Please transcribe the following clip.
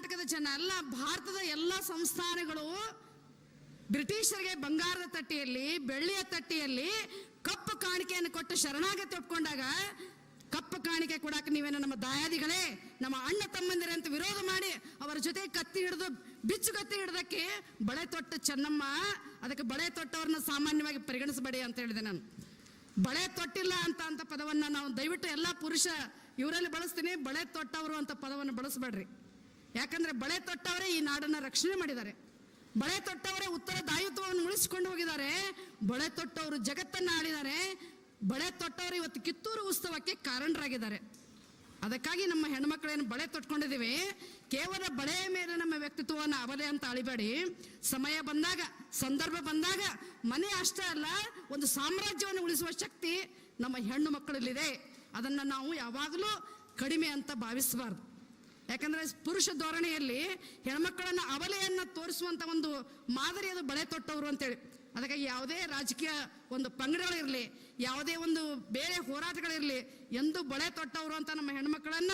ಕರ್ನಾಟಕದ ಜನ ಅಲ್ಲ, ಭಾರತದ ಎಲ್ಲ ಸಂಸ್ಥಾನಗಳು ಬ್ರಿಟಿಷರಿಗೆ ಬಂಗಾರದ ತಟ್ಟೆಯಲ್ಲಿ, ಬೆಳ್ಳಿಯ ತಟ್ಟೆಯಲ್ಲಿ ಕಪ್ಪು ಕಾಣಿಕೆಯನ್ನು ಕೊಟ್ಟು ಶರಣಾಗತಿ ಒಪ್ಕೊಂಡಾಗ ಕಪ್ಪು ಕಾಣಿಕೆ ಕೊಡಾಕ ನೀವೇನ ನಮ್ಮ ದಾಯಾದಿಗಳೇ, ನಮ್ಮ ಅಣ್ಣ ತಮ್ಮಂದಿರ ಅಂತ ವಿರೋಧ ಮಾಡಿ ಅವರ ಜೊತೆ ಕತ್ತಿ ಹಿಡಿದು ಬಿಚ್ಚು ಕತ್ತಿ ಹಿಡ್ದಕ್ಕೆ ಬಳೆ ತೊಟ್ಟ ಚೆನ್ನಮ್ಮ, ಅದಕ್ಕೆ ಬಳೆ ತೊಟ್ಟವ್ರನ್ನ ಸಾಮಾನ್ಯವಾಗಿ ಪರಿಗಣಿಸಬೇಡಿ ಅಂತ ಹೇಳಿದೆ ನಾನು. ಬಳೆ ತೊಟ್ಟಿಲ್ಲ ಅಂತ ಅಂತ ಪದವನ್ನ ನಾವು ದಯವಿಟ್ಟು ಎಲ್ಲ ಪುರುಷ ಇವರಲ್ಲಿ ಬಳಸ್ತೀನಿ, ಬಳೆ ತೊಟ್ಟವರು ಅಂತ ಪದವನ್ನು ಬಳಸಬೇಡ್ರಿ. ಯಾಕಂದ್ರೆ ಬಳೆ ತೊಟ್ಟವರೇ ಈ ನಾಡನ್ನ ರಕ್ಷಣೆ ಮಾಡಿದ್ದಾರೆ. ಬಳೆ ತೊಟ್ಟವರೇ ಉತ್ತರ ದಾಯಿತ್ವವನ್ನು ಉಳಿಸಿಕೊಂಡು ಹೋಗಿದ್ದಾರೆ. ಬಳೆ ತೊಟ್ಟವರು ಜಗತ್ತನ್ನ ಆಡಿದ್ದಾರೆ ಬಳೆ ತೊಟ್ಟವರು ಇವತ್ತು ಕಿತ್ತೂರು ಉತ್ಸವಕ್ಕೆ ಕಾರಣರಾಗಿದ್ದಾರೆ. ಅದಕ್ಕಾಗಿ ನಮ್ಮ ಹೆಣ್ಮಕ್ಳೇನು ಬಳೆ ತೊಟ್ಕೊಂಡಿದ್ದೀವಿ. ಕೇವಲ ಬಳೆಯ ಮೇಲೆ ನಮ್ಮ ವ್ಯಕ್ತಿತ್ವವನ್ನು ಅವಲೆ ಅಂತ ಅಳಿಬೇಡಿ. ಸಮಯ ಬಂದಾಗ, ಸಂದರ್ಭ ಬಂದಾಗ, ಮನೆ ಅಷ್ಟೇ ಅಲ್ಲ, ಒಂದು ಸಾಮ್ರಾಜ್ಯವನ್ನು ಉಳಿಸುವ ಶಕ್ತಿ ನಮ್ಮ ಹೆಣ್ಣು ಮಕ್ಕಳಲ್ಲಿದೆ. ಅದನ್ನು ನಾವು ಯಾವಾಗಲೂ ಕಡಿಮೆ ಅಂತ ಭಾವಿಸಬಾರ್ದು. ಯಾಕಂದ್ರೆ ಪುರುಷ ಧೋರಣೆಯಲ್ಲಿ ಹೆಣ್ಮಕ್ಕಳನ್ನು ಅವಲೆಯನ್ನು ತೋರಿಸುವಂತ ಒಂದು ಮಾದರಿ ಅದು ಬಳೆ ತೊಟ್ಟವರು ಅಂತೇಳಿ. ಅದಕ್ಕಾಗಿ ಯಾವುದೇ ರಾಜಕೀಯ ಒಂದು ಪಂಗಡಗಳಿರಲಿ ಯಾವುದೇ ಒಂದು ಬೇರೆ ಹೋರಾಟಗಳಿರಲಿ, ಎಂದು ಬಳೆ ತೊಟ್ಟವರು ಅಂತ ನಮ್ಮ ಹೆಣ್ಮಕ್ಕಳನ್ನ